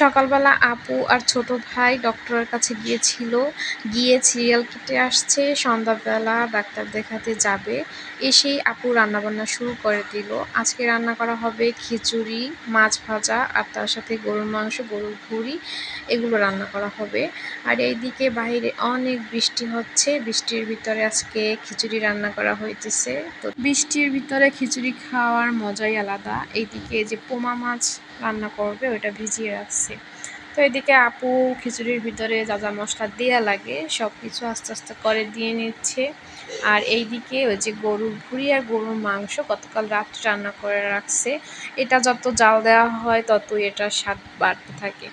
সকালবেলা আপু আর ছোট ভাই ডক্টরের কাছে গিয়েছিল। গিয়ে সিরিয়াল কেটে আসছে, সন্ধ্যাবেলা ডাক্তার দেখাতে যাবে। এসেই আপু রান্নাবান্না শুরু করে দিল। আজকে রান্না করা হবে খিচুড়ি, মাছ ভাজা আর তার সাথে গরুর মাংস, গরুর ভুড়ি, এগুলো রান্না করা হবে। আর এইদিকে বাইরে অনেক বৃষ্টি হচ্ছে। বৃষ্টির ভিতরে আজকে খিচুড়ি রান্না করা হইতেছে। তো বৃষ্টির ভিতরে খিচুড়ি খাওয়ার মজাই আলাদা। এইদিকে যে পোমা মাছ রান্না করবে ওটা ভিজিয়ে রাখছে। তো এদিকে আপু খিচুড়ির ভিতরে যা যা মশলা দেওয়া লাগে সব কিছু আস্তে আস্তে করে দিয়ে নিচ্ছে। আর এইদিকে ওই যে গরুর ভুড়ি আর গরুর মাংস গতকাল রাত্রে রান্না করে রাখছে। এটা যত জাল দেওয়া হয় ততই এটা স্বাদ বাড়তে থাকে।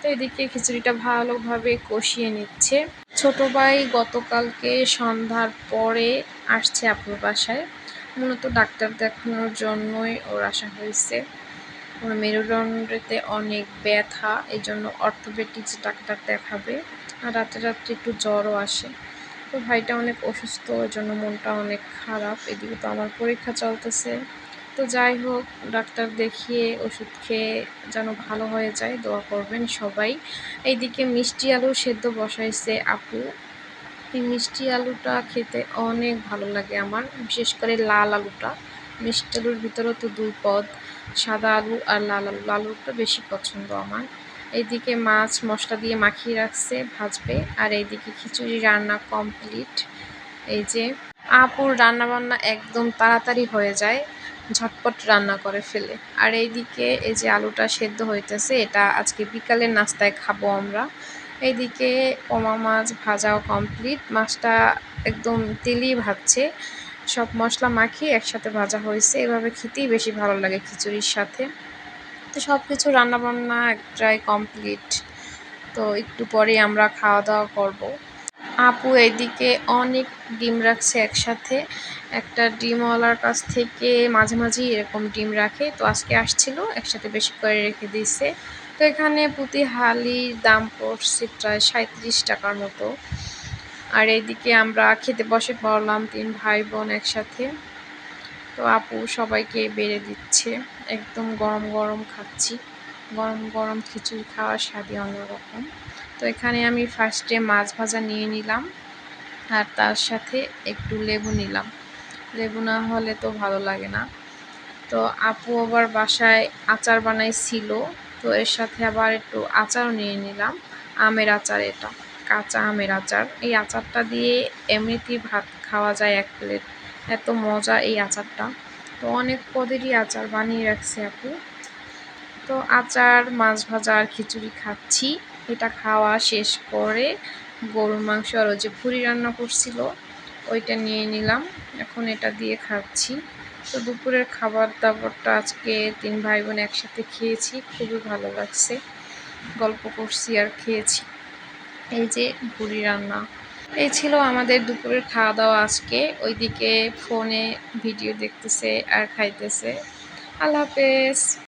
তো এদিকে খিচুড়িটা ভালোভাবে কষিয়ে নিচ্ছে। ছোট ভাই গতকালকে সন্ধ্যার পরে আসছে আপুর বাসায়। মূলত ডাক্তার দেখানোর জন্যই ওর আসা হয়েছে। ওর মেরুদণ্ডেতে অনেক ব্যথা এই জন্য অর্থোপেডিক্স ডাক্তার দেখাবে, আর রাতে রাত্রে একটু জ্বরও আসে। তো ভাইটা অনেক অসুস্থ ওই জন্য মনটা অনেক খারাপ, এদিকে তো আমার পরীক্ষা চলতেছে। তো যাই হোক, ডাক্তার দেখিয়ে ওষুধ খেয়ে যেন ভালো হয়ে যায়, দোয়া করবেন সবাই। এইদিকে মিষ্টি আলু সেদ্ধ বসাইছে আপু। এই মিষ্টি আলুটা খেতে অনেক ভালো লাগে আমার, বিশেষ করে লাল আলুটা। মিষ্টি আলুর ভিতরেও তো দুই পদ। সাদা আলু আর লাল আলু। লাল আলুটা বেশি পছন্দ আমার। এইদিকে মাছ মশলা দিয়ে মাখিয়ে রাখছে, ভাজবে। আর এইদিকে খিচুড়ি রান্না কমপ্লিট এই যে আপুর রান্না বান্না একদম তাড়াতাড়ি হয়ে যায়, ঝটপট রান্না করে ফেলে। আর এইদিকে এই যে আলুটা সেদ্ধ হইতেছে, এটা আজকে বিকালের নাস্তায় খাব আমরা। এইদিকে ওমা মাছ ভাজাও কমপ্লিট মাছটা একদম তেলেই ভাজছে। সব মশলা মাখিয়ে একসাথে ভাজা হয়েছে। এভাবে খেতেই বেশি ভালো লাগে খিচুড়ির সাথে। তো সব কিছু রান্নাবান্না একটাই কমপ্লিট। তো একটু পরে আমরা খাওয়া দাওয়া করব। আপু এইদিকে অনেক ডিম রাখছে একসাথে। একটা ডিমওয়ালার কাছ থেকে মাঝে মাঝেই এরকম ডিম রাখে। তো আজকে আসছিল, একসাথে বেশি করে রেখে দিয়েছে। তো এখানে প্রতি হালির দাম পড়ছে প্রায় সাঁত্রিশ টাকার মতো। আর এইদিকে আমরা খেতে বসে পড়লাম তিন ভাই বোন একসাথে। তো আপু সবাইকে বেড়ে দিচ্ছে। একদম গরম গরম খাচ্ছি। গরম গরম খিচুড়ি খাওয়ার স্বাদই অন্যরকম। তো এখানে আমি ফার্স্টে মাছ ভাজা নিয়ে নিলাম আর তার সাথে একটু লেবু নিলাম। লেবু না হলে তো ভালো লাগে না। তো আপু আবার বাসায় আচার বানাইছিল। তো এর সাথে আবার একটু আচারও নিয়ে নিলাম। আমের আচার এটা। কাঁচা আমের আচার। এই আচারটা দিয়ে এমনিতেই ভাত খাওয়া যায় এক প্লেট। এত মজা এই আচারটা। তো অনেক পদেরই আচার বানিয়ে রাখছে আপু। তো আচার, মাছ ভাজা আর খিচুড়ি খাচ্ছি। এটা খাওয়া শেষ করে গরুর মাংস আর যে ভুড়ি রান্না করছিল, ওইটা নিয়ে নিলাম। এখন এটা দিয়ে খাচ্ছি। তো দুপুরের খাবার দাবারটা আজকে তিন ভাই বোন একসাথে খেয়েছি। খুবই ভালো লাগছে। গল্প করছি আর খেয়েছি। এই যে ভুড়ি রান্না। এই ছিল আমাদের দুপুরের খাওয়া দাওয়া আজকে। ওইদিকে ফোনে ভিডিও দেখতেছে আর খাইতেছে। আল্লাহ হাফেজ।